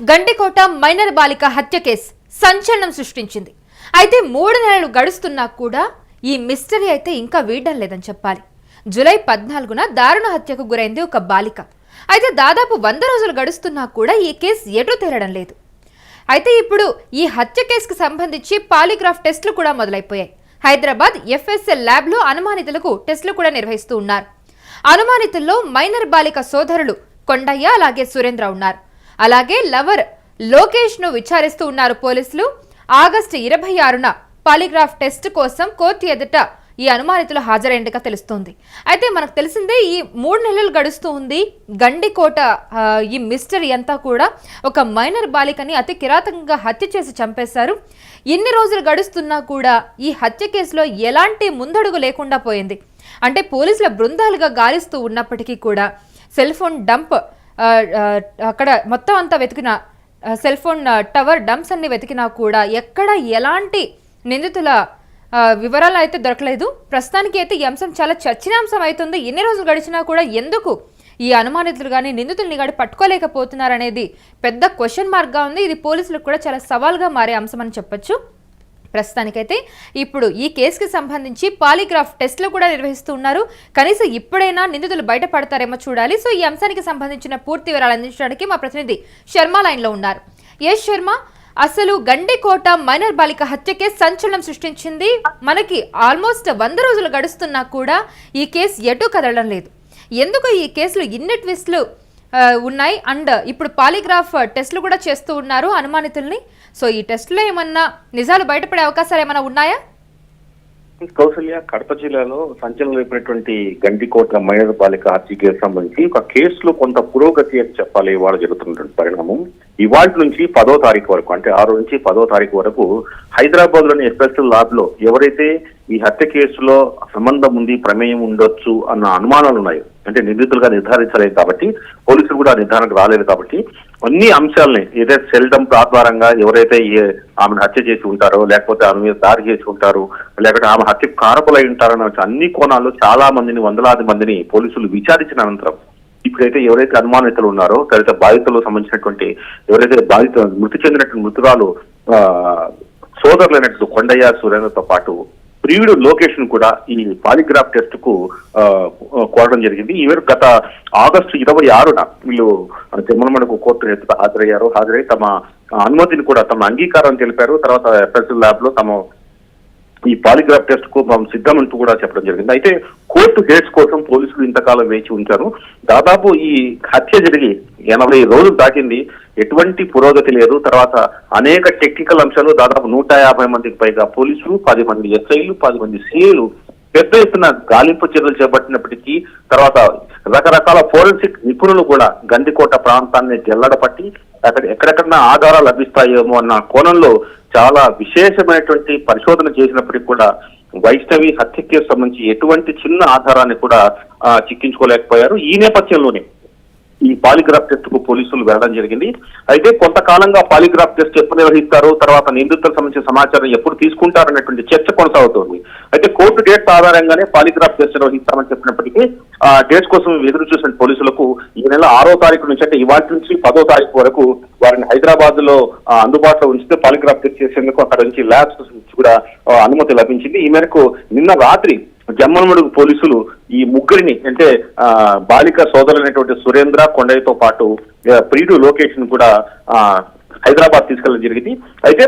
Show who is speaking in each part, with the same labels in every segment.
Speaker 1: Gandikota minor బాలిక హత్య case సంచలనం సృష్టించింది. అయితే మూడు నెలలు గడుస్తున్నా కూడా ఈ మిస్టరీ అయితే ఇంకా వీడడం లేదని చెప్పాలి. జులై పద్నాలుగున దారుణ హత్యకు గురైంది ఒక బాలిక. అయితే దాదాపు వంద రోజులు గడుస్తున్నా కూడా ఈ కేసు ఎటు తేలడం లేదు. అయితే ఇప్పుడు ఈ హత్య కేసుకు సంబంధించి పాలిగ్రాఫ్ టెస్టులు కూడా మొదలైపోయాయి. హైదరాబాద్ ఎఫ్ఎస్ఎల్ ల్యాబ్లో అనుమానితులకు టెస్టులు కూడా నిర్వహిస్తూ ఉన్నారు. అనుమానితుల్లో మైనర్ బాలిక సోదరులు కొండయ్య అలాగే సురేంద్ర ఉన్నారు. అలాగే లవర్ లోకేష్ను విచారిస్తూ ఉన్నారు పోలీసులు. ఆగస్టు ఇరవై ఆరున పాలిగ్రాఫ్ టెస్ట్ కోసం కోర్టు ఎదుట ఈ అనుమానితులు హాజరైనట్టుగా తెలుస్తుంది. అయితే మనకు తెలిసిందే ఈ మూడు నెలలు గడుస్తూ ఉంది. గండికోట ఈ మిస్టరీ అంతా కూడా ఒక మైనర్ బాలికని అతి కిరాతకంగా హత్య చేసి చంపేశారు. ఎన్ని రోజులు గడుస్తున్నా కూడా ఈ హత్య కేసులో ఎలాంటి ముందడుగు లేకుండా పోయింది. అంటే పోలీసుల బృందాలుగా గాలిస్తూ ఉన్నప్పటికీ కూడా సెల్ ఫోన్ డంప్ అక్కడ మొత్తం అంతా వెతికిన సెల్ ఫోన్ టవర్ డంప్స్ అన్ని వెతికినా కూడా ఎక్కడ ఎలాంటి నిందితుల వివరాలు అయితే దొరకలేదు. ప్రస్తుతానికి అయితే ఈ అంశం చాలా చర్చనీయాంశం అవుతుంది. ఎన్ని రోజులు గడిచినా కూడా ఎందుకు ఈ అనుమానితులు కానీ నిందితుల్ని కానీ పట్టుకోలేకపోతున్నారనేది పెద్ద క్వశ్చన్ మార్క్గా ఉంది. ఇది పోలీసులకు కూడా చాలా సవాల్గా మారే అంశం అని చెప్పొచ్చు. ప్రస్తుతానికైతే ఇప్పుడు ఈ కేసుకి సంబంధించి పాలిగ్రాఫ్ టెస్ట్లు కూడా నిర్వహిస్తూ ఉన్నారు. కనీసం ఇప్పుడైనా నిందితులు బయటపడతారేమో చూడాలి. సో ఈ అంశానికి సంబంధించిన పూర్తి వివరాలు అందించడానికి మా ప్రతినిధి శర్మ లైన్లో ఉన్నారు. యశ్ శర్మ అసలు గండికోట మైనర్ బాలిక హత్య కేసు సంచలనం సృష్టించింది. మనకి ఆల్మోస్ట్ వంద రోజులు గడుస్తున్నా కూడా ఈ కేసు ఎటు కదలడం లేదు. ఎందుకు ఈ కేసులో ఇన్ని ట్విస్ట్లు ఉన్నాయి. అండ్ ఇప్పుడు పాలిగ్రాఫ్ టెస్ట్లు కూడా చేస్తూ ఉన్నారు అనుమానితుల్ని. సో ఈ టెస్ట్లో ఏమన్నా నిజాలు బయటపడే అవకాశాలు ఏమైనా ఉన్నాయా?
Speaker 2: కౌసల్య కడప జిల్లాలో సంచలనం రేపినటువంటి గండికోట మైనర్ బాలిక హత్యకి కేసు సంబంధించి ఒక కేసులో కొంత పురోగతి అని చెప్పాలి ఇవాళ జరుగుతున్నటువంటి పరిణామం. ఇవాళ నుంచి పదో తారీఖు వరకు అంటే ఆరు నుంచి పదో తారీఖు వరకు హైదరాబాద్లోని ఎస్పెషల్ ల్యాబ్లో ఎవరైతే ఈ హత్య కేసులో సంబంధం ఉంది ప్రమేయం ఉండొచ్చు అన్న అనుమానాలు ఉన్నాయి అంటే నిందితులుగా నిర్ధారించలేదు కాబట్టి పోలీసులు కూడా ఆ నిర్ధారణకు రాలేదు కాబట్టి అన్ని అంశాలని ఏదైతే సెల్ డంప్ ఆధారంగా ఎవరైతే ఆమెను హత్య చేసి ఉంటారో లేకపోతే ఆమె మీద దారి చేసి ఉంటారు లేకపోతే ఆమె హత్య కారకులై ఉంటారన్న అన్ని కోణాల్లో చాలా మందిని వందలాది మందిని పోలీసులు విచారించిన అనంతరం ఇప్పుడైతే ఎవరైతే అనుమానితులు ఉన్నారో తదితర బాధితులకు సంబంధించినటువంటి ఎవరైతే బాధిత మృతి చెందినటువంటి మృతురాలు ఆ, సోదరులైనటువంటి కొండయ్య సురేంద్రతో పాటు ప్రియుడు లోకేష్ను కూడా ఈ పాలిగ్రాఫ్ టెస్ట్కు ఆ, కోరడం జరిగింది. ఈ మేరకు గత ఆగస్టు ఇరవై ఆరున వీళ్ళు తిమ్మలమడుగు కోర్టు ఎదుట హాజరయ్యారు. హాజరై తమ అనుమతిని కూడా తమ అంగీకారం తెలిపారు. తర్వాత ఎఫ్ఎస్ఎల్ ల్యాబ్లో తమ ఈ పాలిగ్రాఫ్ టెస్ట్కు మనం సిద్ధమంటూ కూడా చెప్పడం జరిగింది. అయితే కోర్టు హేట్స్ కోసం పోలీసులు ఇంతకాలం వేచి ఉంచారు. దాదాపు ఈ హత్య జరిగి ఎనభై రోజులు దాటింది. ఎటువంటి పురోగతి లేదు. తర్వాత అనేక టెక్నికల్ అంశాలు దాదాపు నూట యాభై మందికి పైగా పోలీసులు పది మంది ఎస్ఐలు పది మంది సీఏలు పెద్ద ఎత్తున గాలింపు చర్యలు చేపట్టినప్పటికీ తర్వాత రకరకాల ఫోరెన్సిక్ నిపుణులు కూడా గండికోట ప్రాంతాన్ని జల్లడపట్టి అక్కడ ఎక్కడెక్కడ ఆధారాలు లభిస్తాయేమో అన్న కోణంలో చాలా విశేషమైనటువంటి పరిశోధన చేసినప్పటికీ కూడా వైష్ణవి హత్య కేసు సంబంధించి ఎటువంటి చిన్న ఆధారాన్ని కూడా ఆ, చిక్కించుకోలేకపోయారు ఈ నేపథ్యంలోనే. ఈ పాలిగ్రాఫ్ టెస్ట్కు పోలీసులు వెళ్ళడం జరిగింది. అయితే కొంతకాలంగా పాలిగ్రాఫ్ టెస్ట్ ఎప్పుడు నిర్వహిస్తారు తర్వాత నిందితులకు సంబంధించిన సమాచారం ఎప్పుడు తీసుకుంటారు అనేటువంటి చర్చ కొనసాగుతోంది. అయితే కోర్టు డేట్స్ ఆధారంగానే పాలిగ్రాఫ్ టెస్ట్ నిర్వహిస్తామని చెప్పినప్పటికీ ఆ డేట్స్ కోసం ఎదురు చూసిన పోలీసులకు ఈ నెల ఆరో తారీఖు నుంచి అంటే ఇవాటి నుంచి పదో తారీఖు వరకు వారిని హైదరాబాద్లో అందుబాటులో ఉంచితే పాలిగ్రాఫ్ టెస్ట్ చేసేందుకు అక్కడ నుంచి ల్యాబ్స్ నుంచి కూడా అనుమతి లభించింది. ఈ మేరకు నిన్న రాత్రి జమ్మనమడుగు పోలీసులు ఈ ముగ్గురిని అంటే ఆ, బాలిక సోదరులైనటువంటి సురేంద్ర కొండయ్యతో పాటు ప్రియుడు లోకేష్ను కూడా ఆ, హైదరాబాద్ తీసుకెళ్ళడం జరిగింది. అయితే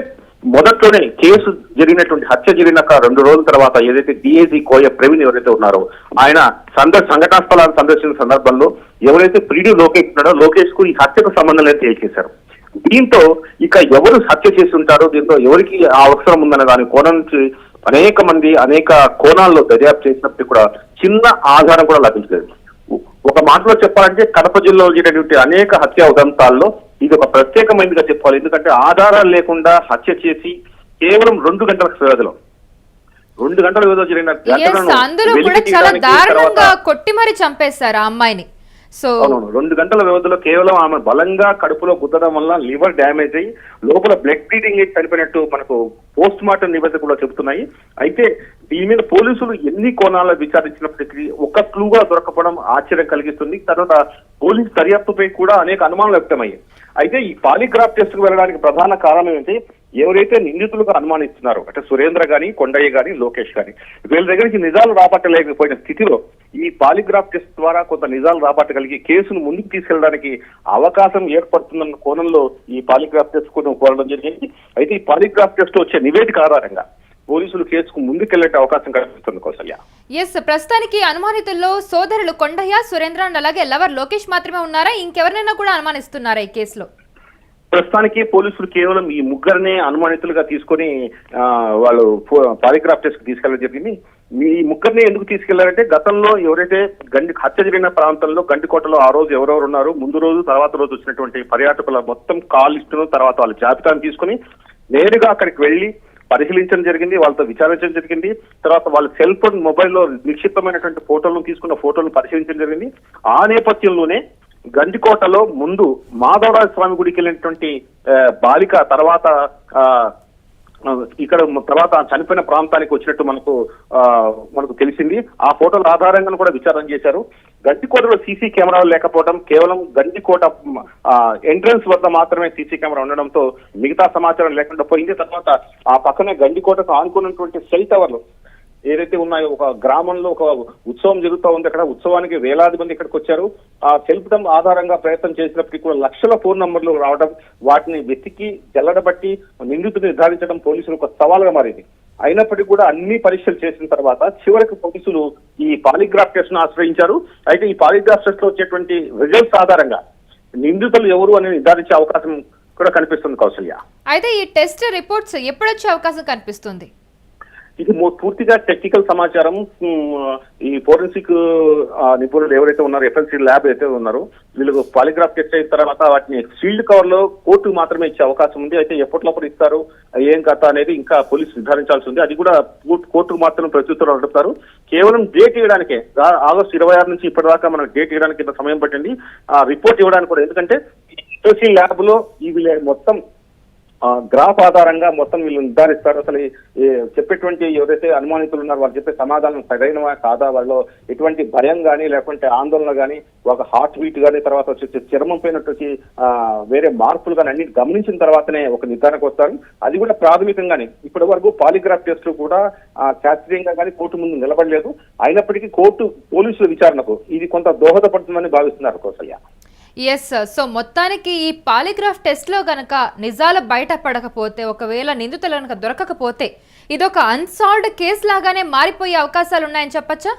Speaker 2: మొదట్లోనే కేసు జరిగినటువంటి హత్య జరిగినాక రెండు రోజుల తర్వాత ఏదైతే డిఏజీ కోయ ప్రవీణ్ ఎవరైతే ఉన్నారో ఆయన సందర్ సంఘటనా స్థలాన్ని సందర్శించిన సందర్భంలో ఎవరైతే ప్రియుడు లోకేష్ ఉన్నాడో లోకేష్కు ఈ హత్యకు సంబంధం లేదు తెలియజేశారు. దీంతో ఇక ఎవరు హత్య చేసి ఉంటారో దీంతో ఎవరికి ఆ అవసరం ఉందనే దాని కోణం నుంచి అనేక మంది అనేక కోణాల్లో దర్యాప్తు చేసినప్పటికీ కూడా చిన్న ఆధారం కూడా లభించలేదు. ఒక మాటలో చెప్పాలంటే కడప జిల్లాలో జరిగినటువంటి అనేక హత్య ఉదంతాల్లో ఇది ఒక ప్రత్యేకమైనదిగా చెప్పాలి. ఎందుకంటే ఆధారాలు లేకుండా హత్య చేసి కేవలం రెండు గంటల వ్యవధిలో రెండు గంటల వ్యవధిలో జరిగిన
Speaker 1: అందరూ కూడా చాలా దారుణంగా కొట్టి మరి చంపేశారు ఆ అమ్మాయిని. సో
Speaker 2: అవునవును. రెండు గంటల వ్యవధిలో కేవలం ఆమె బలంగా కడుపులో గుద్దడం వల్ల లివర్ డ్యామేజ్ అయ్యి లోపల బ్లడ్ బ్లీడింగ్ అయి చనిపోయినట్టు మనకు పోస్ట్ మార్టం నివేదిక కూడా చెబుతున్నాయి. అయితే దీని మీద పోలీసులు ఎన్ని కోణాల్లో విచారించినప్పటికీ ఒక్క క్లూగా దొరకపోవడం ఆశ్చర్యం కలిగిస్తుంది. తర్వాత పోలీస్ దర్యాప్తుపై కూడా అనేక అనుమానాలు వ్యక్తమయ్యాయి. అయితే ఈ పాలిగ్రాఫ్ టెస్ట్కు వెళ్ళడానికి ప్రధాన కారణం ఏంటి? ఎవరైతే నిందితులుగా అనుమానిస్తున్నారో అంటే సురేంద్ర గాని కొండయ్య గాని లోకేష్ గాని వీళ్ళ దగ్గర నుంచి నిజాలు రాబట్టలేకపోయిన స్థితిలో ఈ పాలిగ్రాఫ్ టెస్ట్ ద్వారా కొంత నిజాలు రాబట్టగలిగి కేసును ముందుకు తీసుకెళ్ళడానికి అవకాశం ఏర్పడుతుందన్న కోణంలో ఈ పాలిగ్రాఫ్ టెస్ట్ కోసం కోరడం జరిగింది. అయితే ఈ పాలిగ్రాఫ్ టెస్ట్ వచ్చే నివేదిక ఆధారంగా పోలీసులు కేసుకు ముందుకెళ్ళే అవకాశం కనిపిస్తుంది కౌసల్య.
Speaker 1: ఎస్ ప్రస్తుతానికి అనుమానితుల్లో సోదరులు కొండయ్య సురేంద్ర అలాగే లవర్ లోకేష్ మాత్రమే ఉన్నారా? ఇంకెవరినైనా కూడా అనుమానిస్తున్నారా ఈ కేసులో?
Speaker 2: ప్రస్తుతానికి పోలీసులు కేవలం ఈ ముగ్గురినే అనుమానితులుగా తీసుకొని వాళ్ళు పాలిగ్రాఫ్ టెస్ట్కి తీసుకెళ్ళడం జరిగింది. ఈ ముగ్గురిని ఎందుకు తీసుకెళ్ళారంటే గతంలో ఎవరైతే గండి హత్య జరిగిన ప్రాంతంలో గండికోటలో ఆ రోజు ఎవరెవరు ఉన్నారు ముందు రోజు తర్వాత రోజు వచ్చినటువంటి పర్యాటకుల మొత్తం కాల్ లిస్టును తర్వాత వాళ్ళ జాబితాను తీసుకొని నేరుగా అక్కడికి వెళ్ళి పరిశీలించడం జరిగింది వాళ్ళతో విచారించడం జరిగింది. తర్వాత వాళ్ళ సెల్ ఫోన్ మొబైల్లో నిక్షిప్తమైనటువంటి ఫోటోలను తీసుకున్న ఫోటోలను పరిశీలించడం జరిగింది. ఆ నేపథ్యంలోనే గండికోటలో ముందు మాధవరాజ స్వామి గుడికి వెళ్ళినటువంటి బాలిక తర్వాత ఆ, ఇక్కడ తర్వాత చనిపోయిన ప్రాంతానికి వచ్చినట్టు మనకు ఆ, మనకు తెలిసింది. ఆ ఫోటోల ఆధారంగా కూడా విచారణ చేశారు. గండికోటలో సీసీ కెమెరాలు లేకపోవడం కేవలం గండికోట ఎంట్రన్స్ వద్ద మాత్రమే సీసీ కెమెరా ఉండడంతో మిగతా సమాచారం లేకుండా పోయింది. తర్వాత ఆ పక్కనే గండికోటకు ఆనుకున్నటువంటి సెల్ టవర్లు ఏదైతే ఉన్నాయో ఒక గ్రామంలో ఒక ఉత్సవం జరుగుతూ ఉంది. అక్కడ ఉత్సవానికి వేలాది మంది ఇక్కడికి వచ్చారు. ఆ తెలుపడం ఆధారంగా ప్రయత్నం చేసినప్పటికీ కూడా లక్షల ఫోన్ నంబర్లు రావడం వాటిని వెతికి జల్లడబట్టి నిందితులు నిర్ధారించడం పోలీసులు ఒక సవాల్గా మారింది. అయినప్పటికీ కూడా అన్ని పరీక్షలు చేసిన తర్వాత చివరికి పోలీసులు ఈ పాలిగ్రాఫ్ టెస్ట్ను ఆశ్రయించారు. అయితే ఈ పాలిగ్రాఫ్ టెస్ట్లో వచ్చేటువంటి రిజల్ట్స్ ఆధారంగా నిందితులు ఎవరు అని నిర్ధారించే అవకాశం కూడా కనిపిస్తుంది కౌశల్య.
Speaker 1: అయితే ఈ టెస్ట్ రిపోర్ట్స్ ఎప్పుడొచ్చే అవకాశం కనిపిస్తుంది?
Speaker 2: ఇది పూర్తిగా టెక్నికల్ సమాచారం ఈ ఫోరెన్సిక్ నిపుణులు ఎవరైతే ఉన్నారో ఎఫ్ఎల్సి ల్యాబ్ అయితే ఉన్నారో వీళ్ళు పాలిగ్రాఫ్ టెస్ట్ అయిన తర్వాత వాటిని ఫీల్డ్ కవర్లో కోర్టు మాత్రమే ఇచ్చే అవకాశం ఉంది. అయితే ఎప్పటిలోప్పుడు ఇస్తారు ఏం కథ అనేది ఇంకా పోలీసు నిర్ధారించాల్సి ఉంది. అది కూడా కోర్టు- కోర్టుకు మాత్రం ప్రత్యుత్తరం నడుపుతారు కేవలం డేట్ ఇవ్వడానికే ఆగస్టు ఇరవై ఆరు నుంచి ఇప్పటిదాకా మనకు డేట్ ఇవ్వడానికి ఇంత సమయం పట్టింది. ఆ రిపోర్ట్ ఇవ్వడానికి కూడా ఎందుకంటే ఎఫ్ఎల్సి ల్యాబ్లో ఈ మొత్తం గ్రాఫ్ ఆధారంగా మొత్తం వీళ్ళు నిర్ధారిస్తారు. అసలు చెప్పేటువంటి ఎవరైతే అనుమానితులు ఉన్నారో వాళ్ళు చెప్పే సమాధానం సరైనవా కాదా? వాళ్ళలో ఎటువంటి భయం కానీ లేకుంటే ఆందోళన కానీ ఒక హార్ట్ బీట్ కానీ తర్వాత వచ్చి చర్మం పైన వచ్చి వేరే మార్పులు కానీ అన్ని గమనించిన తర్వాతనే ఒక నిర్ధారణకు వస్తారు. అది కూడా ప్రాథమికంగానే. ఇప్పటి వరకు పాలిగ్రాఫ్ టెస్టులు కూడా శాస్త్రీయంగా కానీ కోర్టు ముందు నిలబడలేదు. అయినప్పటికీ కోర్టు పోలీసుల విచారణకు ఇది కొంత దోహదపడుతుందని భావిస్తున్నారు కౌసల్య
Speaker 1: ఎస్ సో మొత్తానికి ఈ పాలిగ్రాఫ్ టెస్ట్లో గనక నిజాలు బయటపడకపోతే ఒకవేళ నిందితులు గనక దొరకకపోతే ఇదొక అన్సాల్వ్డ్ కేసు లాగానే మారిపోయే అవకాశాలు ఉన్నాయని చెప్పచ్చా?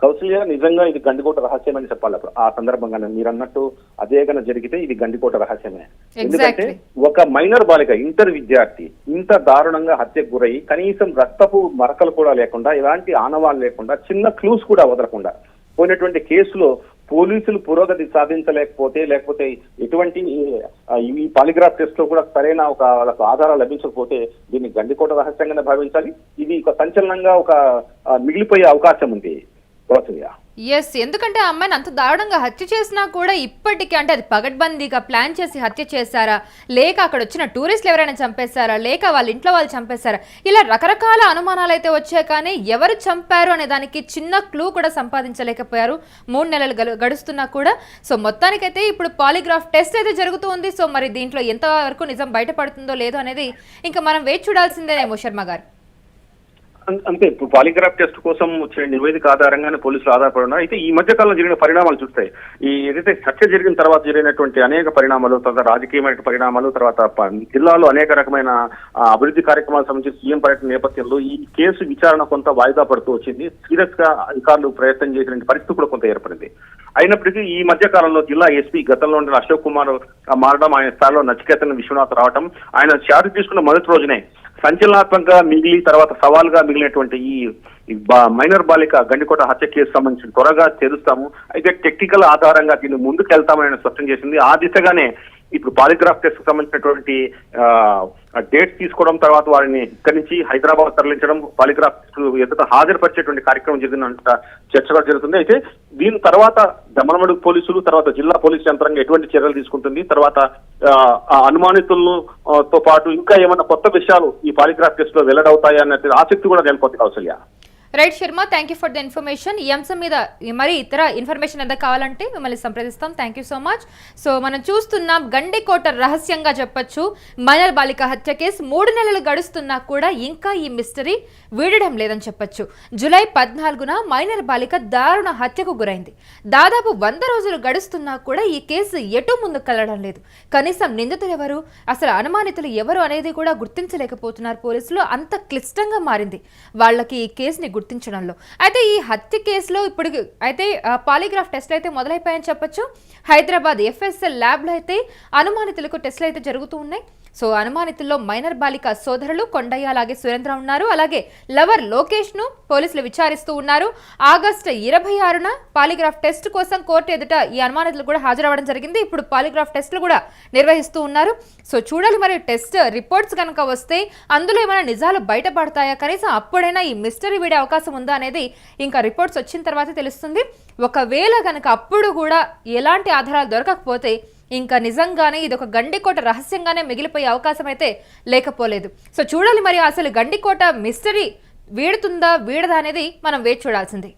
Speaker 2: కౌశల్య నిజంగా ఇది గండికోట రహస్యమని చెప్పాలి. అప్పుడు ఆ సందర్భంగానే మీరు అన్నట్టు అదే గన జరిగితే ఇది గండికోట రహస్యమే. ఎందుకంటే. ఒక మైనర్ బాలిక ఇంటర్ విద్యార్థి ఇంత దారుణంగా హత్యకు గురై కనీసం రక్తపు మరకలు కూడా లేకుండా ఎలాంటి ఆనవాళ్ళు లేకుండా చిన్న క్లూస్ కూడా వదలకుండా పోయినటువంటి కేసులో పోలీసులు పురోగతి సాధించలేకపోతే లేకపోతే ఎటువంటి ఈ పాలిగ్రాఫ్ టెస్ట్లో కూడా సరైన ఒక వాళ్ళకు ఆధారాలు లభించకపోతే దీన్ని గండికోట రహస్యంగానే భావించాలి. ఇది ఒక సంచలనంగా ఒక మిగిలిపోయే అవకాశం ఉంది. రోచనీయ
Speaker 1: ఎస్ ఎందుకంటే ఆ అమ్మాయిని అంత దారుణంగా హత్య చేసినా కూడా ఇప్పటికీ అంటే అది పగడ్బందీగా ప్లాన్ చేసి హత్య చేశారా? లేక అక్కడ వచ్చిన టూరిస్టులు ఎవరైనా చంపేశారా? లేక వాళ్ళ ఇంట్లో వాళ్ళు చంపేశారా? ఇలా రకరకాల అనుమానాలు అయితే వచ్చాయి కానీ ఎవరు చంపారు అనే దానికి చిన్న క్లూ కూడా సంపాదించలేకపోయారు. మూడు నెలలు గడుస్తున్నా కూడా. సో మొత్తానికైతే ఇప్పుడు పాలిగ్రాఫ్ టెస్ట్ అయితే జరుగుతూ ఉంది సో మరి దీంట్లో ఎంతవరకు నిజం బయటపడుతుందో లేదో అనేది ఇంకా మనం వేచి చూడాల్సిందేనేమో శర్మ గారు.
Speaker 2: అంతే. ఇప్పుడు పాలిగ్రాఫ్ టెస్ట్ కోసం వచ్చిన నివేదిక ఆధారంగానే పోలీసులు ఆధారపడి ఉన్నారు అయితే ఈ మధ్య కాలంలో జరిగిన పరిణామాలు చూస్తాయి ఈ ఏదైతే చర్చ జరిగిన తర్వాత జరిగినటువంటి అనేక పరిణామాలు తర్వాత రాజకీయమైన పరిణామాలు తర్వాత జిల్లాలో అనేక రకమైన అభివృద్ధి కార్యక్రమాలకు సంబంధించి సీఎం పర్యటన నేపథ్యంలో ఈ కేసు విచారణ కొంత వాయిదా పడుతూ వచ్చింది. సీరియస్గా అధికారులు ప్రయత్నం చేసిన పరిస్థితి కూడా కొంత ఏర్పడింది. అయినప్పటికీ ఈ మధ్య కాలంలో జిల్లా ఎస్పీ గతంలో ఉండిన అశోక్ కుమార్ మారడం ఆయన స్థాయిలో నచికేతన విశ్వనాథ్ రావడం ఆయన చార్జ్ తీసుకున్న మొదటి రోజునే సంచలనాత్మకంగా మిగిలి తర్వాత సవాల్గా మిగిలినటువంటి ఈ ఈ మైనర్ బాలిక గండికోట హత్య కేసు సంబంధించి త్వరగా చేరుస్తాము. అయితే టెక్నికల్ ఆధారంగా దీన్ని ముందుకు వెళ్తామని స్పష్టం చేసింది. ఆ దిశగానే ఇప్పుడు పాలిగ్రాఫ్ టెస్ట్ సంబంధించినటువంటి డేట్ తీసుకోవడం తర్వాత వారిని ఇక్కడి నుంచి హైదరాబాద్ తరలించడం పాలిగ్రాఫ్ ఎదుట హాజరుపరిచేటువంటి కార్యక్రమం జరిగినంత చర్చ కూడా జరుగుతుంది. అయితే దీని తర్వాత దమనమడు పోలీసులు తర్వాత జిల్లా పోలీసు యంత్రాంగం ఎటువంటి చర్యలు తీసుకుంటుంది తర్వాత ఆ, అనుమానితులను తో పాటు ఇంకా ఏమైనా కొత్త విషయాలు ఈ పాలిగ్రాఫ్ టెస్ట్లో వెల్లడవుతాయా అన్నది ఆసక్తి కూడా నెలకొంది Kousalya.
Speaker 1: Right Sharma thank you for the information ఈ అంశం మీద మరి ఇతర ఇన్ఫర్మేషన్ ఎంత కావాలంటే మిమ్మల్ని సంప్రదిస్తాం. Thank you so much so మనం చూస్తున్నాం గండికోట రహస్యంగా చెప్పొచ్చు. మైనర్ బాలిక హత్య కేసు మూడు నెలలు గడుస్తున్నా కూడా ఇంకా ఈ మిస్టరీ వీడడం లేదని చెప్పొచ్చు. జూలై పద్నాలుగున మైనర్ బాలిక దారుణ హత్యకు గురైంది. దాదాపు వంద రోజులు గడుస్తున్నా కూడా ఈ కేసు ఎటు ముందుకు కలడం లేదు. కనీసం నిందితులు ఎవరు? అసలు అనుమానితులు ఎవరు అనేది కూడా గుర్తించలేకపోతున్నారు పోలీసులు. అంత క్లిష్టంగా మారింది. వాళ్ళకి ఈ కేసుని గుర్తించడంలో. అయితే ఈ హత్య కేసులో ఇప్పుడు అయితే పాలిగ్రాఫ్ టెస్ట్లు అయితే మొదలైపోయాయని చెప్పొచ్చు. హైదరాబాద్ ఎఫ్ఎస్ఎల్ ల్యాబ్లో అయితే అనుమానితులకు టెస్ట్లు అయితే జరుగుతూ ఉన్నాయి. సో అనుమానితుల్లో మైనర్ బాలిక సోదరులు కొండయ్య అలాగే సురేంద్ర ఉన్నారు. అలాగే లవర్ లోకేష్ను పోలీసులు విచారిస్తూ ఉన్నారు. ఆగస్టు ఇరవై ఆరున పాలిగ్రాఫ్ టెస్ట్ కోసం కోర్టు ఎదుట ఈ అనుమానితులు కూడా హాజరవ్వడం జరిగింది. ఇప్పుడు పాలిగ్రాఫ్ టెస్టులు కూడా నిర్వహిస్తూ ఉన్నారు. సో చూడాలి మరి టెస్ట్ రిపోర్ట్స్ కనుక వస్తే అందులో ఏమైనా నిజాలు బయటపడతాయా? కనీసం అప్పుడైనా ఈ మిస్టరీ వీడే అవకాశం ఉందా అనేది ఇంకా రిపోర్ట్స్ వచ్చిన తర్వాత తెలుస్తుంది. ఒకవేళ కనుక అప్పుడు కూడా ఎలాంటి ఆధారాలు దొరకకపోతే ఇంకా నిజంగానే ఇది ఒక గండికోట రహస్యంగానే మిగిలిపోయే అవకాశం అయితే లేకపోలేదు. సో చూడాలి మరి అసలు గండికోట మిస్టరీ వీడుతుందా వీడదా అనేది మనం వేచి చూడాల్సిందే.